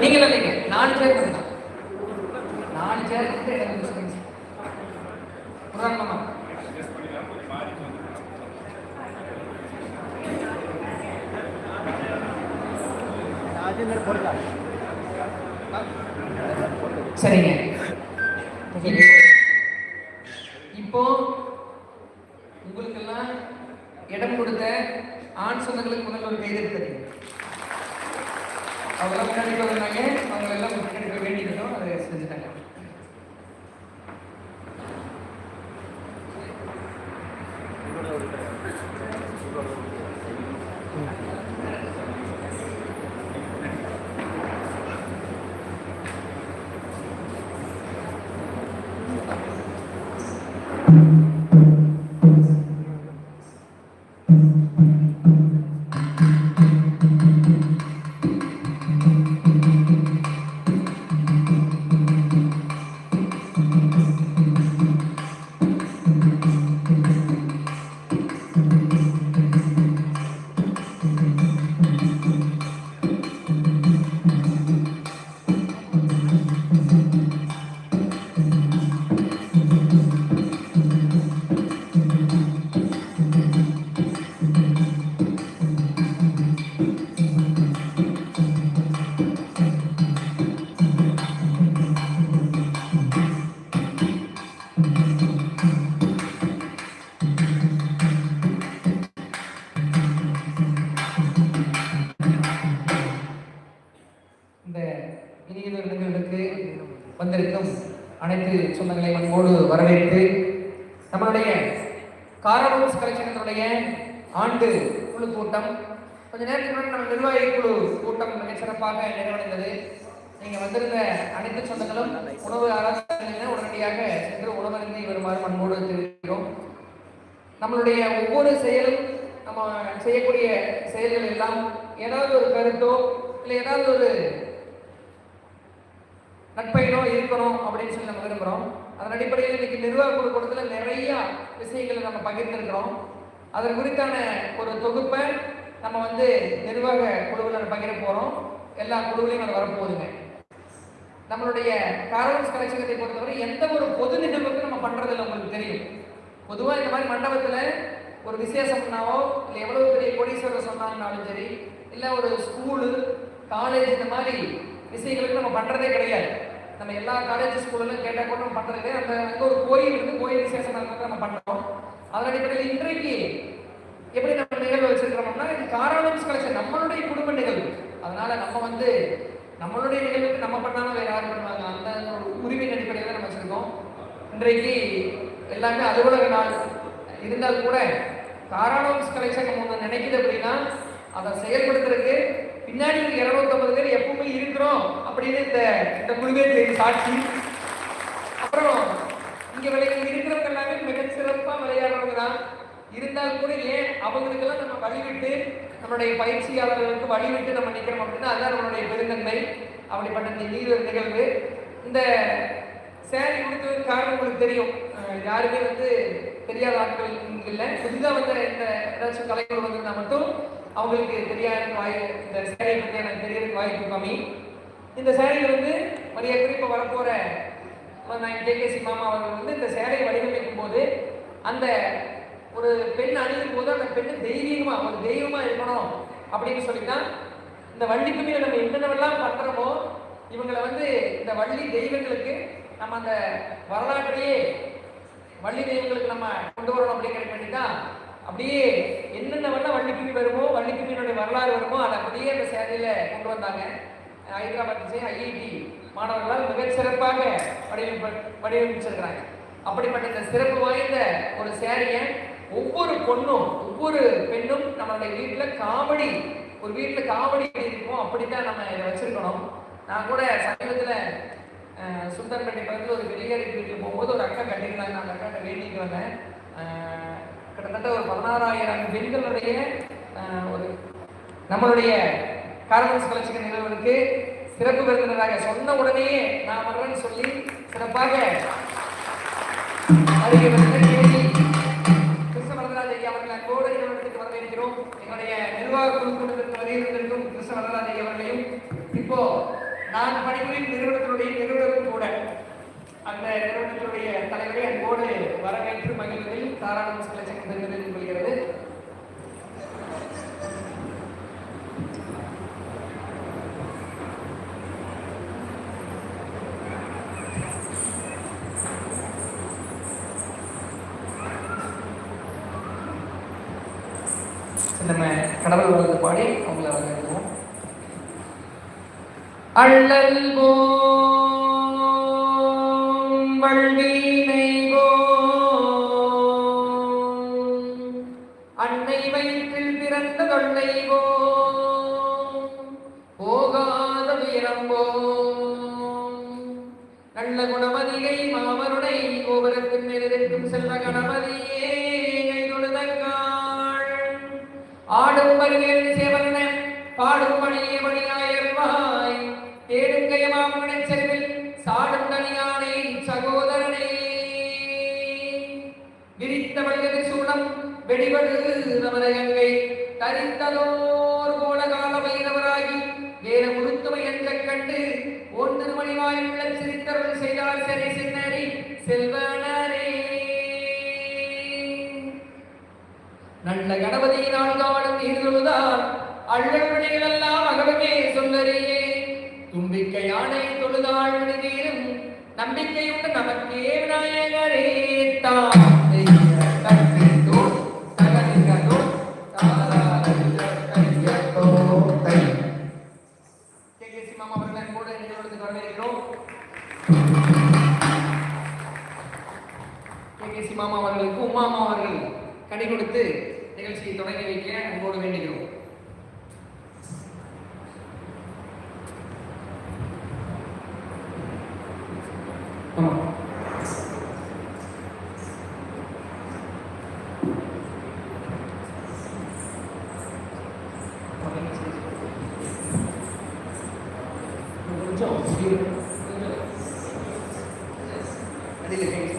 நீங்கள் இல்லைங்க நாலு பேர் மட்டும் நாலு பேர் மட்டும் எனக்கு சொல்லுங்க உதாரணமா சரிங்க. இப்போ உங்களுக்கெல்லாம் இடம் கொடுத்த ஆண் சொந்தங்களுக்கு முதல்ல ஒரு கைது தெரியும். அவங்களாம் முன்னாடி வந்தாங்க அவங்க எல்லாம் முன்னாடி வேண்டியிருந்தோம் அதை செஞ்சுட்டாங்க. வந்திருக்கும். அனைத்து சொந்தங்களை அன்போடு வரவேற்று நம்மளுடைய காரபூஸ் கலெக்ஷனுடைய ஆண்டு குழு கூட்டம் கொஞ்ச நேரத்துக்கு முன்னாடி நம்ம நிர்வாகி குழு கூட்டம் மிக சிறப்பாக நிறைவடைந்தது. நீங்க வந்திருந்த அனைத்து சொந்தங்களும் உணவு ஆராய்ச்சி உடனடியாக சென்று உணவருந்தி வருமாறு அன்போடு தெரிவிக்கிறோம். நம்மளுடைய ஒவ்வொரு செயலும் நம்ம செய்யக்கூடிய செயல்கள் எல்லாம் ஏதாவது ஒரு கருத்தோ இல்லை ஏதாவது ஒரு நட்பயனோ இருக்கணும் அப்படின்னு சொல்லி நம்ம விரும்புகிறோம் அதன் அடிப்படையில் இன்னைக்கு நிர்வாக குழு கூட்டத்தில் நிறைய விஷயங்களை நம்ம பகிர்ந்துருக்கிறோம். அதன் குறித்தான ஒரு தொகுப்பை நம்ம வந்து நிர்வாக குழுவில் பகிர போகிறோம் எல்லா குழுவிலையும் அது வரப்போகுதுங்க. நம்மளுடைய காரவன்ஸ் கலெக்ஷனத்தை பொறுத்தவரை எந்த ஒரு பொது நிகழ்வுக்கும் நம்ம பண்றதில்ல உங்களுக்கு தெரியும். பொதுவாக இந்த மாதிரி மண்டபத்தில் ஒரு விசேஷம்னாவோ இல்லை எவ்வளோ பெரிய கோடீஸ்வரர் சொன்னாங்கனாலும் சரி இல்லை ஒரு ஸ்கூலு காலேஜ் இந்த மாதிரி விஷயங்களுக்கு நம்ம பண்ணுறதே கிடையாது. நம்ம எல்லா காலேஜ் ஸ்கூல்லும் கேட்டால் கூட நம்ம பண்ணுறது அந்த அங்கே ஒரு கோயில் இருந்து கோயில் விசேஷம் நடந்தது நம்ம பண்ணுறோம் அதன் அடிப்படையில் இன்றைக்கு எப்படி நம்ம நிகழ்வு வச்சிருக்கிறோம்னா இது காராளம்ஸ் கலெக்ஷன் நம்மளுடைய குடும்ப நிகழ்வு. அதனால நம்ம வந்து நம்மளுடைய நிகழ்வுக்கு நம்ம பண்ணாலும் வேற யாரும் பண்ணுவாங்க? அந்த ஒரு உரிமையின் அடிப்படையில் நம்ம வச்சிருக்கோம். இன்றைக்கு எல்லாமே அலுவலக நாள். இருந்தால் கூட காராளம்ஸ் கலெக்ஷன் நம்ம நினைக்குது அப்படின்னா அதை செயல்படுத்துறதுக்கு பின்னாடி ஒரு இருநூத்தம்பது பேர் எப்பவுமே இருக்கிறோம் அப்படின்னு இந்த இந்த குழுவே தெரியும் சாட்சி. அப்புறம் இங்க விளையாட இருக்கிறவங்க எல்லாமே மிக சிறப்பா விளையாடுறவங்க தான். இருந்தால் கூட ஏன் அவங்களுக்கெல்லாம் நம்ம வழிவிட்டு நம்மளுடைய பயிற்சியாளர்களுக்கு வழிவிட்டு நம்ம நிற்கிறோம் அப்படின்னா அதுதான் நம்மளுடைய பெருந்தன்மை. அப்படிப்பட்ட இந்த நீர் நிகழ்வு. இந்த சேரி கொடுத்ததுக்கு காரணம் உங்களுக்கு தெரியும். யாருமே வந்து தெரியாத ஆட்கள் இல்லை. புதிதாக வந்த இந்த ஏதாச்சும் கலைகள் வந்திருந்தா மட்டும் அவங்களுக்கு தெரியாத வாய் இந்த சேரீ பற்றி எனக்கு தெரியறதுக்கு வாய்ப்பு கம்மி. இந்த சேரீ வந்து மரியாதை இப்போ வரப்போற நான் கேகேசி மாமா அவர்கள் வந்து இந்த சேலையை வடிவமைக்கும் போது அந்த ஒரு பெண் அணியும் போது அந்த பெண்ணு தெய்வீகமா ஒரு தெய்வமா இருக்கணும் அப்படின்னு சொல்லித்தான் இந்த வள்ளி நம்ம என்னென்னவெல்லாம் பண்றோமோ இவங்களை வந்து இந்த வள்ளி தெய்வங்களுக்கு நம்ம அந்த வரலாற்றையே வள்ளி தெய்வங்களுக்கு நம்ம கொண்டு வரணும் அப்படிங்கிற வேண்டி தான் அப்படியே என்னென்ன வண்ண வள்ளிக்குமி வருமோ வள்ளிக்குமியினுடைய வரலாறு வருமோ அதை அப்படியே அந்த சேவையில கொண்டு வந்தாங்க. ஹைதராபாத் ஐஐடி மாணவர்களால் மிகச் சிறப்பாக வடிவமைப்பு வடிவமைச்சிருக்கிறாங்க. அப்படிப்பட்ட இந்த சிறப்பு வாய்ந்த ஒரு சேரியை ஒவ்வொரு பொண்ணும் ஒவ்வொரு பெண்ணும் நம்மளுடைய வீட்டில் காமெடி ஒரு வீட்டில் காமெடி எப்படி இருக்கும். அப்படித்தான் நம்ம இதை வச்சிருக்கணும். நான் கூட சமீபத்தில் சுந்தர்பேட்டை பக்கத்தில் ஒரு வெளியேறி வீட்டில் போகும்போது ஒரு அக்கா கட்டிருந்தாங்க அந்த அக்கா வேண்டிக்கு வந்தேன். கிட்டத்தட்ட ஒரு பதினாறாயிரம் பெண்களுடைய ஒரு நம்மளுடைய கார்மெண்ட்ஸ் கலெக்ஷன் நிறுவனத்துக்கு சிறப்பு விருந்தினராக சொன்ன உடனேயே நான் வருவேன்னு சொல்லி சிறப்பாக அருகே வந்த கேள்வி கிருஷ்ண வரதராஜ் ஐயா அவர்கள் அன்போடு நிறுவனத்துக்கு வரவேற்கிறோம். எங்களுடைய நிர்வாக குழு கூட்டத்திற்கு வருகிறதற்கும் கிருஷ்ண வரலாறு அவர்களையும் இப்போ நான் பணிபுரியும் நிறுவனத்தினுடைய நிறுவனரும் கூட அந்த நிறுவனத்தினுடைய தலைவரை அன்போடு வரவேற்று மகிழ்வதில் தாராளம் சில சங்கம் கொள்கிறது. நம்ம கடவுள் வரது பாடி அவங்கள வரவேற்கிறோம். அள்ளல் போ வயிற்றில் பிறந்த போகாத உயரம் நல்ல குணமதியை மாமருடை கோபுரத்தின் மேலிருக்கும் செல்வ கணபதியே தொழுதங்காள் ஆடும் வருவேல் சேவன பாடும் பணியே பணியாயர்வாய் தேடுங்கை மாமனை செல்வில் சாடும் தனியானை சகோதரனை. விரித்த வழியது சூடம் வெடிவடு நமதகங்கை தரித்ததோர் கோலகால வைரவராகி வேற முழுத்துமை என்ற கண்டு ஓர் திருமணிவாய் உள்ள சிரித்தருள் செய்தால் சரி சின்னரி செல்வனரே. நல்ல கணபதி நாள்காடும் நீர்தொழுதால் அள்ளல் எல்லாம் அகவமே சொல்லறியே. தும்பிக்கை யானை தொழுதாள் விடுதீரும் நம்பிக்கையுடன் நமக்கே விநாயகரே தான் அவர்களுக்கு உமாமா அவர்கள் கனி கொடுத்து நிகழ்ச்சியை தொடங்கி வைக்க அன்போடு வேண்டுகிறோம். கொஞ்சம் கொஞ்சம். அடியில் கேட்க